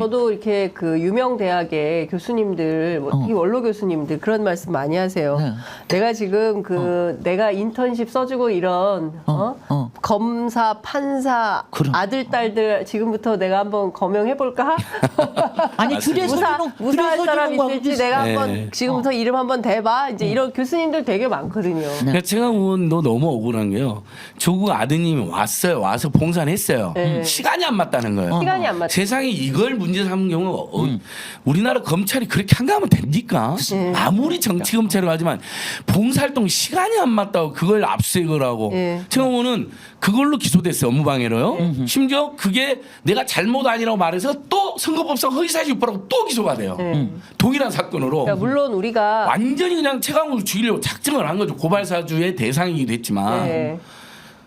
저도 이렇게 그 유명 대학의 교수님들, 뭐 어. 특히 원로 교수님들 그런 말씀 많이 하세요. 네. 내가 지금 그 내가 인턴십 써주고 이런 어? 어, 어. 검사, 판사, 그럼. 아들, 딸들 지금부터 내가 한번 검명해 볼까? 아니 맞습니다. 줄에 무사 무사할 사람 있을지. 내가 네. 한번 지금부터 이름 한번 대봐. 이제 이런 교수님들 되게 많거든요. 그러니까 최강 의원도 너무 억울한 게요. 조국 아드님이 왔어요. 와서 봉사를 했어요. 네. 시간이 안 맞다는 거예요. 시간이 안 맞다. 세상에 이걸 문제 삼는 경우 어, 우리나라 검찰이 그렇게 한가하면 됩니까? 네. 아무리 정치 검찰을 하지만 봉사활동 시간이 안 맞다고 그걸 압수수색을 하고 네. 최강 의원은 그걸로 기소됐어요. 업무방해로요. 심지어 그게 내가 잘못 아니라고 말해서 또 선거법상 허위사실 유포라고 또 기소가 돼요. 네. 동일한 사건으로. 그러니까 물론 우리가 완전히 그냥 최강욱을 죽이려고 작정을 한 거죠. 고발사주의 대상이기도 했지만. 네.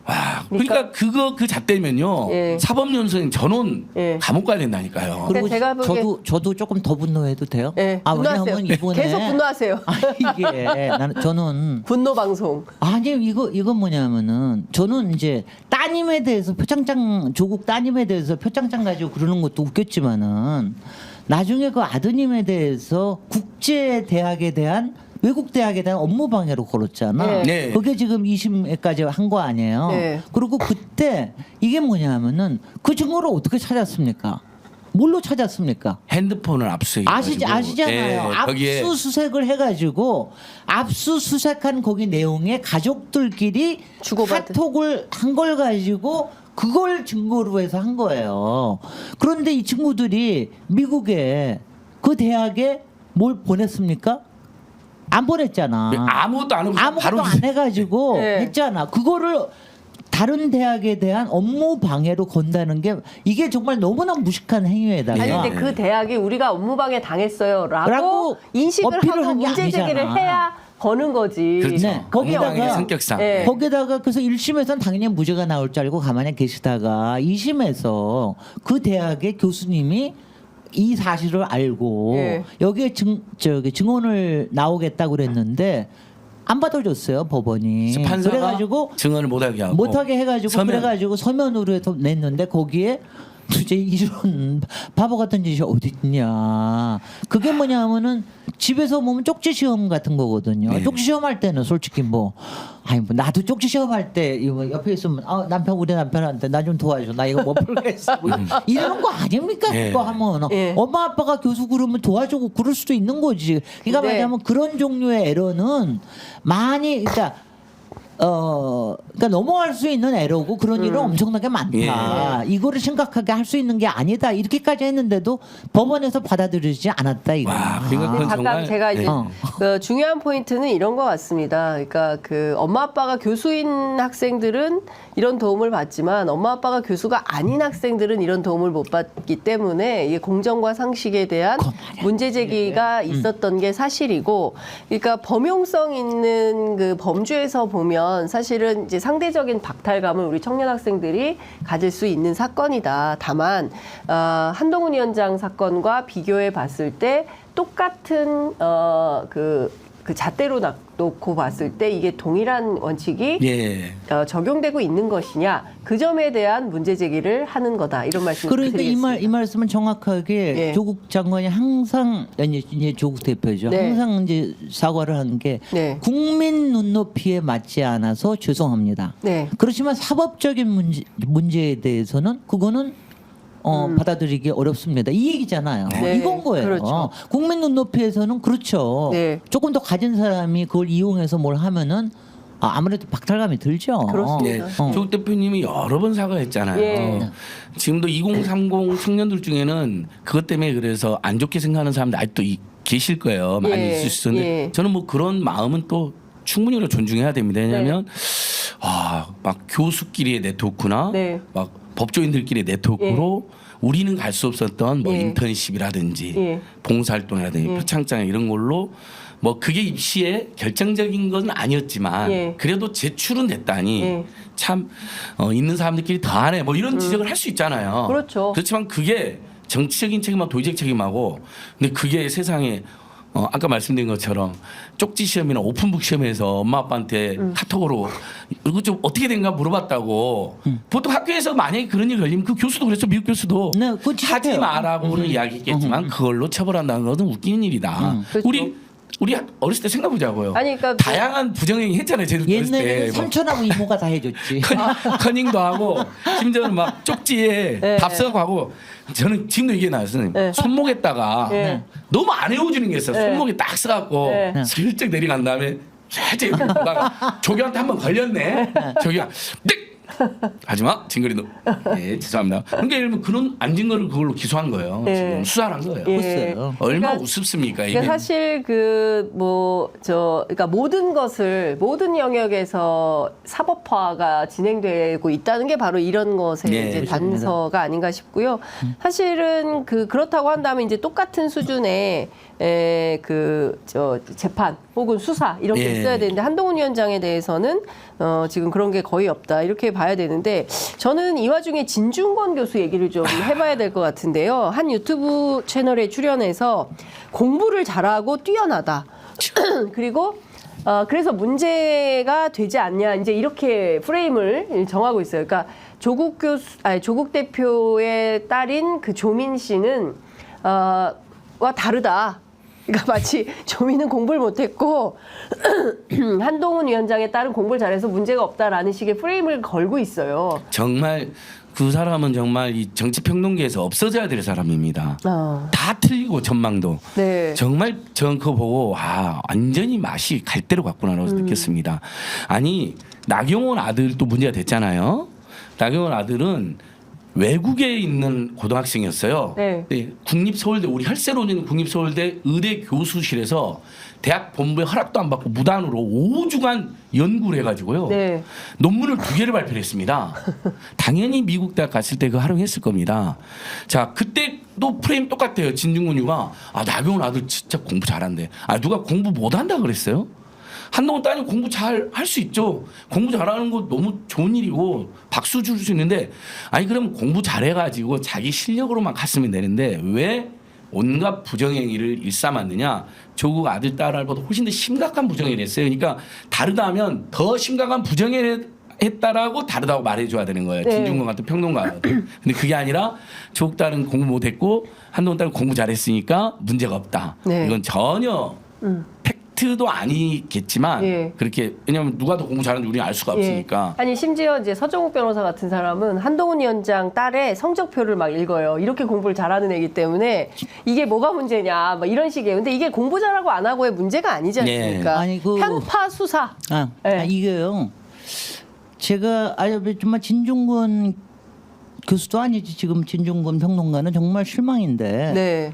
와, 그러니까 그거 그 잣대면요. 예. 사법연수는 전원 예. 감옥 가야 된다니까요. 그러니까 그리고 제가 보기에- 저도 저도 조금 더 분노해도 돼요? 네, 아 분노하세요. 왜냐하면 이번에 계속 분노하세요. 아 이게 나는 저는 분노 방송. 아니 이거 이건 뭐냐면은 저는 이제 따님에 대해서 표창장 조국 따님에 대해서 표창장 가지고 그러는 것도 웃겼지만은 나중에 그 아드님에 대해서 국제 대학에 대한 외국 대학에 대한 업무 방해로 걸었잖아. 네. 네. 그게 지금 20회까지 한 거 아니에요. 네. 그리고 그때 이게 뭐냐면은 그 증거를 어떻게 찾았습니까? 뭘로 찾았습니까? 핸드폰을 압수해. 아시지 아시잖아요. 거기에 압수수색을 해가지고 압수수색한 거기 내용에 가족들끼리 주고받은. 카톡을 한 걸 가지고 그걸 증거로 해서 한 거예요. 그런데 이 친구들이 미국에 그 대학에 뭘 보냈습니까? 안 보냈잖아. 아무것도 안 하고 아무것도 바로 안 해가지고 네. 했잖아. 그거를 다른 대학에 대한 업무 방해로 건다는 게 이게 정말 너무나 무식한 행위에다가 아니 네. 근데 그 대학이 우리가 업무방해 당했어요라고 라고 인식을 어필을 하고 한게 문제 제기를 아니잖아. 해야 거는 거지. 그렇죠. 네, 업무방해 거기다가- 성격상. 네. 거기다가 그래서 1심에서는 당연히 무죄가 나올 줄 알고 가만히 계시다가 2심에서 그 대학의 교수님이 이 사실을 알고 예. 여기에 증 저기 증언을 나오겠다고 그랬는데 안 받아줬어요 법원이. 판사가 그래가지고 증언을 못하게 하고 못하게 해가지고 서면. 그래가지고 서면으로 해서 냈는데 거기에 도대체 이런 바보 같은 짓이 어디 있냐. 그게 뭐냐면은 집에서 보면 쪽지 시험 같은 거거든요. 네. 쪽지 시험 할 때는 솔직히 뭐 아니 뭐 나도 쪽지 시험 할 때 이거 옆에 있으면 아 남편 우리 남편한테 나 좀 도와줘 나 이거 못 풀겠어 뭐 이러는 거 아닙니까 네. 그거 하면 예. 엄마 아빠가 교수 그러면 도와주고 그럴 수도 있는 거지. 그러니까 네. 말하자면 그런 종류의 에러는 많이 그러니까 어 그러니까 넘어갈 수 있는 에러고 그런 일은 엄청나게 많다. 이거를 심각하게 할 수 있는 게 아니다. 이렇게까지 했는데도 법원에서 받아들이지 않았다 이거. 와, 그러니까 근데 그건 잠깐 정말 제가 이제 네. 어. 그 중요한 포인트는 이런 것 같습니다. 그러니까 그 엄마 아빠가 교수인 학생들은 이런 도움을 받지만 엄마 아빠가 교수가 아닌 학생들은 이런 도움을 못 받기 때문에 이게 공정과 상식에 대한 문제 제기가 음. 있었던 게 사실이고, 그러니까 범용성 있는 그 범주에서 보면 사실은 이제 상대적인 박탈감을 우리 청년 학생들이 가질 수 있는 사건이다. 다만 어, 한동훈 위원장 사건과 비교해 봤을 때 똑같은 어, 그, 그 잣대로 놔- 놓고 봤을 때 이게 동일한 원칙이 예. 어, 적용되고 있는 것이냐 그 점에 대한 문제 제기를 하는 거다 이런 말씀 그러니까 이. 말 이 말씀은 정확하게 예. 조국 장관이 항상 아니 이제 조국 대표죠. 네. 항상 이제 사과를 하는 게 네. 국민 눈높이에 맞지 않아서 죄송합니다. 네. 그렇지만 사법적인 문제, 문제에 대해서는 그거는 어, 받아들이기 어렵습니다. 이 얘기잖아요. 음. 네, 이건 거예요. 그렇죠. 국민 눈높이에서는 그렇죠. 네. 조금 더 가진 사람이 그걸 이용해서 뭘 하면은 아, 아무래도 박탈감이 들죠. 그렇습니다. 네. 어. 조국 대표님이 여러 번 사과했잖아요. 예. 지금도 2030 청년들 중에는 그것 때문에 그래서 안 좋게 생각하는 사람들 아직도 이- 계실 거예요. 많이 예, 있을 수 있는데 예. 저는 뭐 그런 마음은 또 충분히 존중해야 됩니다. 왜냐하면 아, 막 교수끼리의 네트워크나 네. 막 법조인들끼리의 네트워크로 우리는 갈 수 없었던 뭐 예. 인턴십이라든지 예. 봉사활동이라든지 예. 표창장 이런 걸로 뭐 그게 입시에 결정적인 건 아니었지만 예. 그래도 제출은 됐다니 예. 참 어, 있는 사람들끼리 더하네 뭐 이런 지적을 할 수 있잖아요. 음. 그렇죠. 그렇지만 그게 정치적인 책임하고 도의적 책임하고 근데 그게 세상에 어, 아까 말씀드린 것처럼 쪽지 시험이나 오픈북 시험에서 엄마 아빠한테 음. 카톡으로 이거 좀 어떻게 된가 물어봤다고 음. 보통 학교에서 만약에 그런 일이 걸리면 그 교수도 그랬어 미국 교수도 네, 그거 하지 지적해요. 마라고는 이야기했겠지만 그걸로 처벌한다는 것은 웃기는 일이다. 그렇죠. 우리 우리 어렸을 때 생각해 보자고요. 아니, 그러니까 그- 다양한 부정행위 했잖아요. 제들 어렸을 때. 옛날에 뭐 삼촌하고 이모가 다 해줬지. 커닝도 하고 심지어는 막 쪽지에 네. 답 써고 하고 저는 지금도 이게 나요 선생님 네. 손목에다가 네. 너무 안 외워주는 게 있어요 네. 손목에 딱 써갖고 네. 슬쩍 내려간 다음에 살짝 이렇게 보다가 조교한테 한 번 걸렸네 조교가 네 하지마 징그리 너. 네 죄송합니다. 그러니까 예를 들면 그런 안 증거를 그걸로 기소한 거예요. 네. 지금 수사를 한 거예요. 예. 글쎄요. 얼마나 그러니까- 우습습니까 이게. 그러니까 사실 그 뭐 저 그러니까 모든 것을 모든 영역에서 사법화가 진행되고 있다는 게 바로 이런 것의 네, 이제. 단서가 아닌가 싶고요. 사실은 그 그렇다고 한다면 이제 똑같은 수준의 에그저 재판 혹은 수사 이런 게 예. 있어야 되는데 한동훈 위원장에 대해서는 어 지금 그런 게 거의 없다 이렇게 봐야 되는데 저는 이 와중에 진중권 교수 얘기를 좀 해봐야 될 것 같은데요. 한 유튜브 채널에 출연해서 공부를 잘하고 뛰어나다. 그리고 어, 그래서 문제가 되지 않냐 이제 이렇게 프레임을 정하고 있어요. 그러니까 조국 교수, 아니 조국 대표의 딸인 그 조민 씨는 어, 와 다르다. 그러니까 마치 조민은 공부를 못했고 한동훈 위원장의 딸은 공부를 잘해서 문제가 없다라는 식의 프레임을 걸고 있어요. 정말 그 사람은 정말 이 정치 평론계에서 없어져야 될 사람입니다. 아, 다 틀리고 전망도. 네. 정말 전 그거 보고 아 완전히 맛이 갈 대로 갔구나라고 음. 느꼈습니다. 아니 나경원 아들도 문제가 됐잖아요. 나경원 아들은 외국에 있는 고등학생이었어요. 네. 국립서울대 우리 혈세로 있는 국립서울대 의대 교수실에서 대학 본부에 허락도 안 받고 무단으로 5주간 연구를 해가지고요. 네. 논문을 두 개를 발표를 했습니다. 당연히 미국 대학 갔을 때 그 활용했을 겁니다. 자, 그때도 프레임 똑같아요. 진중근유가 아 나경원 아들 진짜 공부 잘한대. 아 누가 공부 못한다 그랬어요? 한동훈 따님 공부 잘 할 수 있죠. 공부 잘하는 거 너무 좋은 일이고 박수 줄 수 있는데 아니 그럼 공부 잘해가지고 자기 실력으로만 갔으면 되는데 왜 온갖 부정행위를 일삼았느냐? 조국 아들 딸보다 훨씬 더 심각한 부정행위를 했어요. 그러니까 다르다 하면 더 심각한 부정행위를 했다라고 다르다고 말해줘야 되는 거예요. 네. 진중권 같은 평론가. 근데 그게 아니라 조국 딸은 공부 못했고 한동훈 딸은 공부 잘했으니까 문제가 없다. 네. 이건 전혀 음. 팩 트도 아니겠지만 예. 그렇게 왜냐하면 누가 더 공부 잘하는지 우리는 알 수가 없으니까. 예. 아니 심지어 이제 서정욱 변호사 같은 사람은 한동훈 위원장 딸의 성적표를 막 읽어요. 이렇게 공부를 잘하는 애기 때문에 이게 뭐가 문제냐, 막 이런 식이에요. 근데 이게 공부 잘하고 안 하고의 문제가 아니지 네. 않습니까? 아니, 그- 편파 수사. 아, 네. 아, 이게요. 제가 아니 정말 진중권 교수도 아니지 지금 진중권 평론가는 정말 실망인데. 네.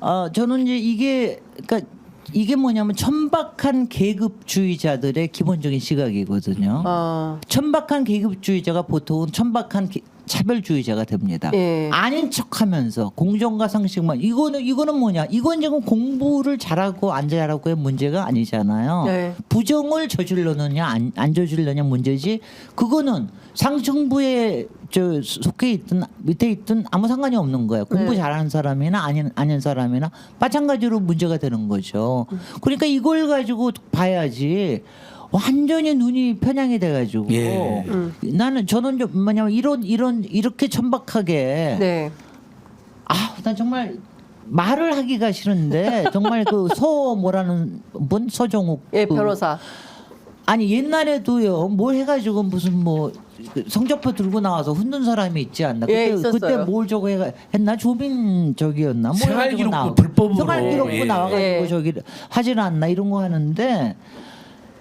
아 저는 이제 이게 그러니까 이게 뭐냐면 천박한 계급주의자들의 기본적인 시각이거든요. 어, 천박한 계급주의자가 보통은 천박한 기- 차별주의자가 됩니다. 예. 아닌 척하면서 공정과 상식만 이거는 이거는 뭐냐? 이건 지금 공부를 잘하고 안 잘하고의 문제가 아니잖아요. 네. 부정을 저질러느냐 안, 안 저질러냐 문제지. 그거는 상층부에 저 속해 있든 밑에 있든 아무 상관이 없는 거예요. 공부 네. 잘하는 사람이나 아닌 아닌 사람이나 마찬가지로 문제가 되는 거죠. 그러니까 이걸 가지고 봐야지. 완전히 눈이 편향이 돼가지고 예. 음. 나는 저는 좀 뭐냐면 이런 이런 이렇게 천박하게 네. 아 난 정말 말을 하기가 싫은데 정말 그 서 뭐라는 분 서정욱 예, 그 변호사. 아니 옛날에도요 뭘 해가지고 무슨 뭐그 성적표 들고 나와서 흔든 사람이 있지 않나 예, 그때 있었어요. 그때 뭘 저거 해가 했나 조빈 저기였나 뭐 생활기록부 해가지고 나와- 불법으로. 생활기록부 예. 나와가지고 예. 저기 하질 않나 이런 거 하는데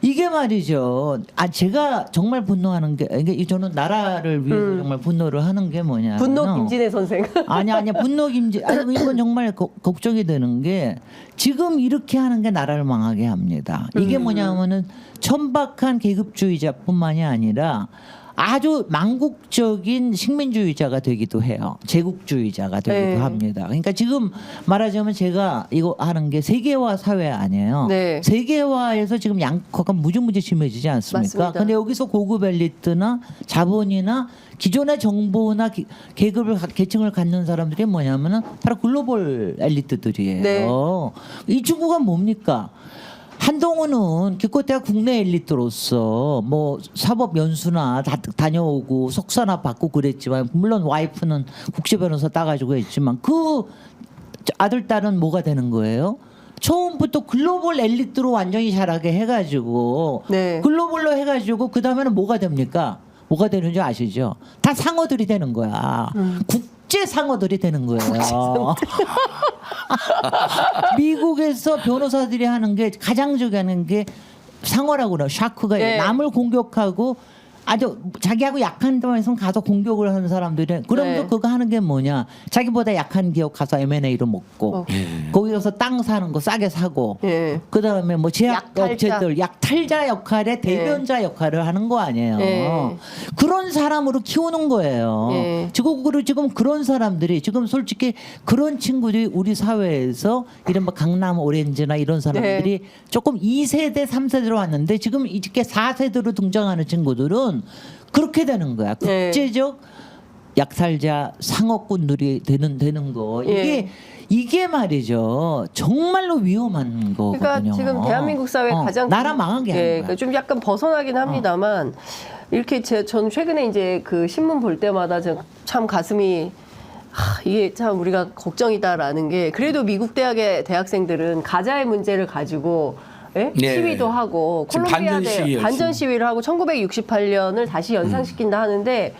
이게 말이죠. 아 제가 정말 분노하는 게 이게 저는 나라를 위해서 정말 분노를 하는 게 뭐냐. 음. 분노 김진애 선생. 아니 아니 분노 김지 아니 이건 정말 거- 걱정이 되는 게 지금 이렇게 하는 게 나라를 망하게 합니다. 이게 음. 뭐냐면은 천박한 계급주의자뿐만이 아니라 아주 망국적인 식민주의자가 되기도 해요. 제국주의자가 되기도 네. 합니다. 그러니까 지금 말하자면 제가 이거 하는 게 세계화 사회 아니에요. 네. 세계화에서 지금 양극화가 무지무지 심해지지 않습니까? 맞습니다. 근데 여기서 고급 엘리트나 자본이나 기존의 정보나 기- 계급을 가- 계층을 갖는 사람들이 뭐냐면은 바로 글로벌 엘리트들이에요. 네. 이 친구가 뭡니까? 한동훈은 기껏해야 국내 엘리트로서 뭐 사법 연수나 다, 다녀오고 석사나 받고 그랬지만 물론 와이프는 국제 변호사 따가지고 했지만 그 아들 딸은 뭐가 되는 거예요? 처음부터 글로벌 엘리트로 완전히 자라게 해가지고 네. 글로벌로 해가지고 그 다음에는 뭐가 됩니까? 뭐가 되는지 아시죠? 다 상어들이 되는 거야. 국 제 상어들이 되는 거예요. 미국에서 변호사들이 하는 게 가장 하는 게 상어라고 그래요. 샤크가 네. 남을 공격하고 아주 자기하고 약한 데에서 가서 공격을 하는 사람들이 그러면서 네. 그거 하는 게 뭐냐 자기보다 약한 기업 가서 M&A로 먹고 어. 예. 거기 가서 땅 사는 거 싸게 사고 예. 그 다음에 뭐 제약 약탈자. 업체들 약탈자 역할의 대변자 역할을 하는 거 아니에요. 예. 그런 사람으로 키우는 거예요. 예. 지금 그리고 지금 그런 사람들이 지금 솔직히 그런 친구들이 우리 사회에서 이른바 강남 오렌지나 이런 사람들이 네. 조금 2세대, 3세대로 왔는데 지금 이렇게 4세대로 등장하는 친구들은 그렇게 되는 거야. 네. 국제적 약살자 상업군들이 되는 되는 거 이게 예. 이게 말이죠 정말로 위험한 거거든요. 그러니까 지금 대한민국 사회 어, 가장 나라 망하게 예. 어. 그러니까 좀 약간 벗어나긴 합니다만 이렇게 제 저는 최근에 이제 그 신문 볼 때마다 저참 가슴이 하, 이게 참 우리가 걱정이다라는 게 그래도 미국 대학의 대학생들은 가자의 문제를 가지고 예? 네. 시위도 하고 지금 콜롬비아 반전 대 시위 열심히. 반전 시위를 하고 1968년을 다시 연상시킨다 하는데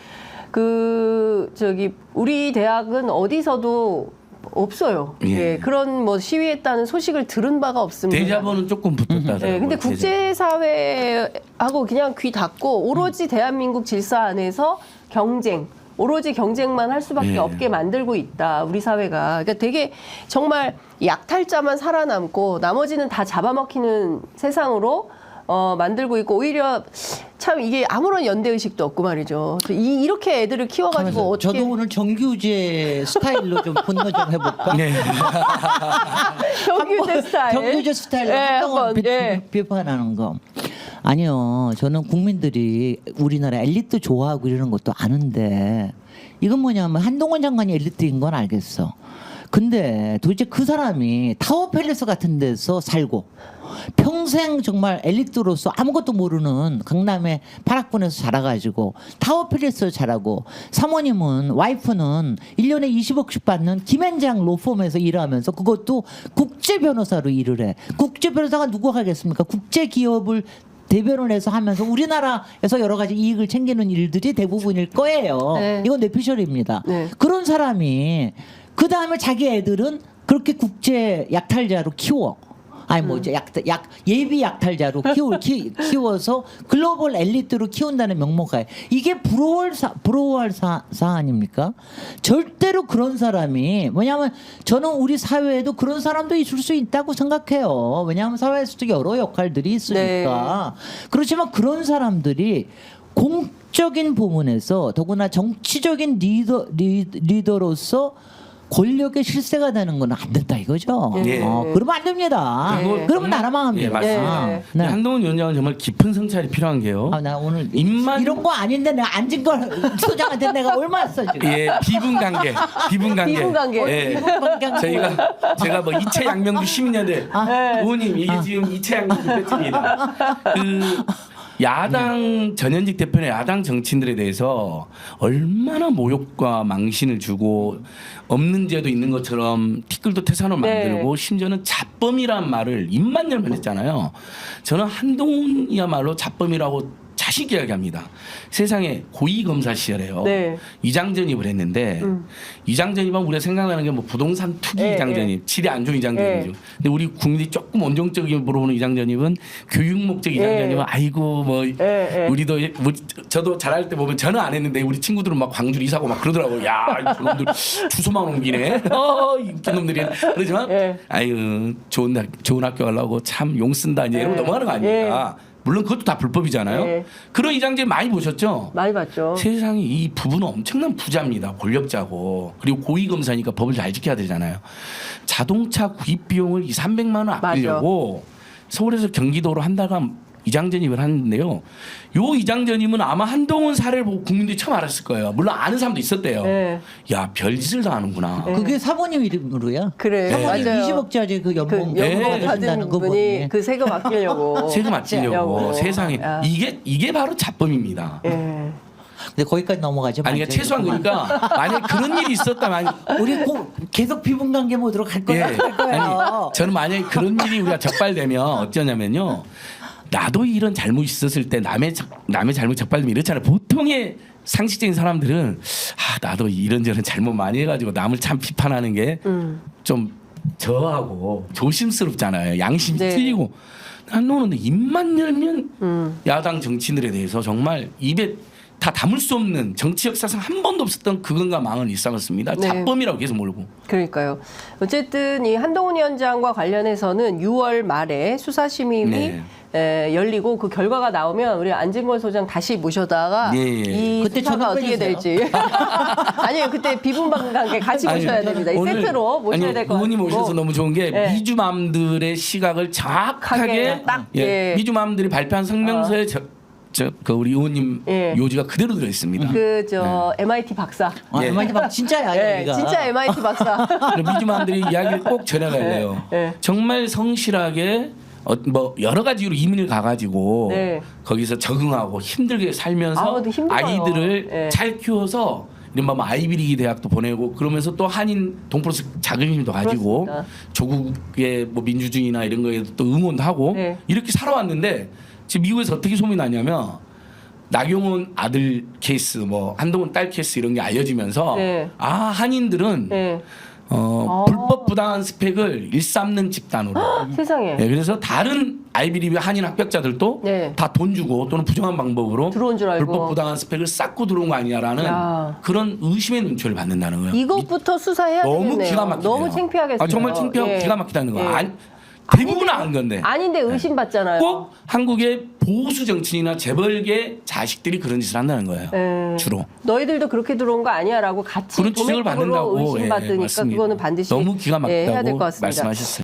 그 저기 우리 대학은 어디서도 없어요. 예. 예. 그런 뭐 시위했다는 소식을 들은 바가 없습니다. 대자본은 조금 붙었다. 네, 근데 국제사회하고 그냥 귀 닫고 오로지 대한민국 질서 안에서 경쟁, 오로지 경쟁만 할 수밖에 예. 없게 만들고 있다, 우리 사회가. 그러니까 되게 정말 약탈자만 살아남고 나머지는 다 잡아먹히는 세상으로 어, 만들고 있고 오히려 참 이게 아무런 연대 의식도 없고 말이죠. 이, 이렇게 애들을 키워가지고 어떻게. 저도 오늘 정규제 스타일로 좀 분노 좀 해볼까? 네. 정규제 스타일. 정규제 스타일로 예, 한동안 한번, 비, 예. 비판하는 거. 아니요, 저는 국민들이 우리나라 엘리트 좋아하고 이러는 것도 아는데 이건 뭐냐면 한동훈 장관이 엘리트인 건 알겠어. 근데 도대체 그 사람이 타워 팰리스 같은 데서 살고 평생 정말 엘리트로서 아무것도 모르는 강남의 파락군에서 자라가지고 타워 팰리스 자라고 사모님은 와이프는 1년에 20억씩 받는 김앤장 로펌에서 일하면서 그것도 국제 변호사로 일을 해. 국제 변호사가 누구 하겠습니까? 국제 기업을 대변을 해서 하면서 우리나라에서 여러 가지 이익을 챙기는 일들이 대부분일 거예요. 네. 이건 뇌피셜입니다. 네. 그런 사람이 그 다음에 자기 애들은 그렇게 국제 약탈자로 키워. 아니 뭐 이제 약, 약 예비 약탈자로 키워 키, 키워서 글로벌 엘리트로 키운다는 명목하에 이게 부러워할 사 부러워할 사, 사안입니까? 절대로 그런 사람이 뭐냐면 저는 우리 사회에도 그런 사람도 있을 수 있다고 생각해요. 왜냐하면 사회에서도 여러 역할들이 있으니까 그렇지만 그런 사람들이 공적인 부문에서 더구나 정치적인 리더 리, 리더로서 권력의 실세가 되는 건 안 된다 이거죠. 예. 어, 그러면 안 됩니다. 네. 그러면 나라 망합니다. 예, 맞습니다. 네. 네. 한동훈 위원장은 정말 깊은 성찰이 필요한 게요. 아, 나 오늘 입만- 이런 거 아닌데 내가 앉은 거 소장한테 내가 얼마 써 지금. 예, 비분 관계, 비분 관계. 비분 관계. 예. 저희가 제가 뭐 이채 양명주 시민연대 의원님 이게 지금 이채 양명주 배틀입니다. 그 야당 전현직 대표의 야당 정치인들에 대해서 얼마나 모욕과 망신을 주고 없는 죄도 있는 것처럼 티끌도 태산을 네. 만들고 심지어는 자범이란 말을 입만 열면 했잖아요. 저는 한동훈이야말로 자범이라고 있게 이야기합니다. 세상에 고위 검사 시절에요. 네. 이장전입을 했는데 음. 이장전입하면 우리가 생각나는 게 뭐 부동산 투기 예, 이장전입, 질이 안 좋은 이장전입이죠. 예. 근데 우리 국민들이 조금 온정적인 물어보는 이장전입은 교육 목적 이장전입은 예. 아이고 뭐 예, 예. 우리도 우리 저도 잘할 때 보면 저는 안 했는데 우리 친구들은 막 광주를 이사고 막 그러더라고요. 야, 이 저놈들 주소만 옮기네. 어, 이 웃긴 놈들이. 그러지만 예. 아유 좋은 학- 좋은 학교 가려고 참 용 쓴다 이제 이러고 예. 넘어가는 거 아닙니까? 물론 그것도 다 불법이잖아요. 네. 그런 이장제 많이 보셨죠? 많이 봤죠. 세상에 이 부부는 엄청난 부자입니다. 권력자고 그리고 고위 검사니까 법을 잘 지켜야 되잖아요. 자동차 구입 비용을 이 300만 원 아끼려고 서울에서 경기도로 한 달간 이장전입을 하는데요. 요 이장전임은 아마 한동훈 사례를 보고 국민들이 처음 알았을 거예요. 물론 아는 사람도 있었대요. 네. 야 별짓을 다 하는구나. 그게 사모님 이름으로야. 그래, 사모님 맞아요. 20억짜리 그그 연봉 네. 연봉 받으신다는 받은 거 분이 보니. 그 세금 아끼려고 세금 아끼려고. 세상에 야. 이게 이게 바로 자범입니다. 예. 근데 거기까지 넘어가지 아니 그러니까 최소한 그러니까 만약 그런 일이 있었다면 우리 고, 계속 비분 관계 모드로 갈 예. 거야. 갈 거예요. 아니 저는 만약에 그런 일이 우리가 적발되면 어쩌냐면요. 나도 이런 잘못 있었을 때 남의 자- 남의 잘못 적발되면 이렇잖아요. 보통의 상식적인 사람들은 아 나도 이런저런 잘못 많이 해가지고 남을 참 비판하는 게좀 음. 저하고 조심스럽잖아요. 양심이 네. 틀리고 난 너는 입만 열면 음. 야당 정치인들에 대해서 정말 입에 다 담을 수 없는 정치 역사상 한 번도 없었던 그건가 망은 일상을 씁니다. 네. 자범이라고 계속 몰고. 그러니까요. 어쨌든 이 한동훈 위원장과 관련해서는 6월 말에 수사심의위 네. 에, 열리고 그 결과가 나오면 우리 안진걸 소장 다시 모셔다가 예, 예. 이 그때 수사가 어떻게 빼주세요. 될지 아니요 그때 비분방 관계 같이 아니, 모셔야 됩니다. 이 오늘- 세트로 모셔야 아니, 될것 의원님 같고 오셔서 너무 좋은 게 네. 미주맘들의 시각을 정확하게 하게 딱, 예, 예. 미주맘들이 발표한 성명서에 저, 저, 그 우리 의원님 예. 요지가 그대로 들어 있습니다. 그저 MIT 박사. 아, 예. MIT 막 진짜야 예. 진짜 MIT 박사. 미주맘들이 이야기를 꼭 전해가야 돼요. 네. 정말 성실하게 어, 뭐 여러 가지 이유로 이민을 가가지고 네. 거기서 적응하고 힘들게 살면서 아, 힘들어요. 아이들을 네. 잘 키워서 이른바 뭐 아이비리기 대학도 보내고 그러면서 또 한인 동포로서 자긍심도 가지고 그렇습니다. 조국의 뭐 민주주의나 이런 거에 또 응원도 하고 네. 이렇게 살아왔는데 지금 미국에서 어떻게 소문이 나냐면 나경원 아들 케이스 뭐 한동훈 딸 케이스 이런 게 알려지면서 네. 아 한인들은 예. 어, 아. 불법 부당한 스펙을 일삼는 집단으로. 세상에. 네, 그래서 다른 아이비리뷰 한인 합격자들도 네. 다 돈 주고 또는 부정한 방법으로 들어온 줄 알고. 불법 부당한 스펙을 쌓고 들어온 거 아니냐라는 야. 그런 의심의 눈초리를 받는다는 거예요. 이것부터 수사해야 너무 되겠네요. 기가 막히네요. 너무 창피하겠어요. 아, 정말 창피하고 예. 기가 막히다는 거예요. 예. 아니, 대부분은 아는 건데 아닌데 의심받잖아요. 꼭 한국의 보수 정치인이나 재벌계 자식들이 그런 짓을 한다는 거예요. 예. 주로. 너희들도 그렇게 들어온 거 아니야라고 같이 그런 지적을 도매법으로 받는다고 예, 의심받으니까 맞습니다. 그거는 반드시 너무 기가 예, 해야 될 막히다고 것 같습니다. 말씀하셨어요.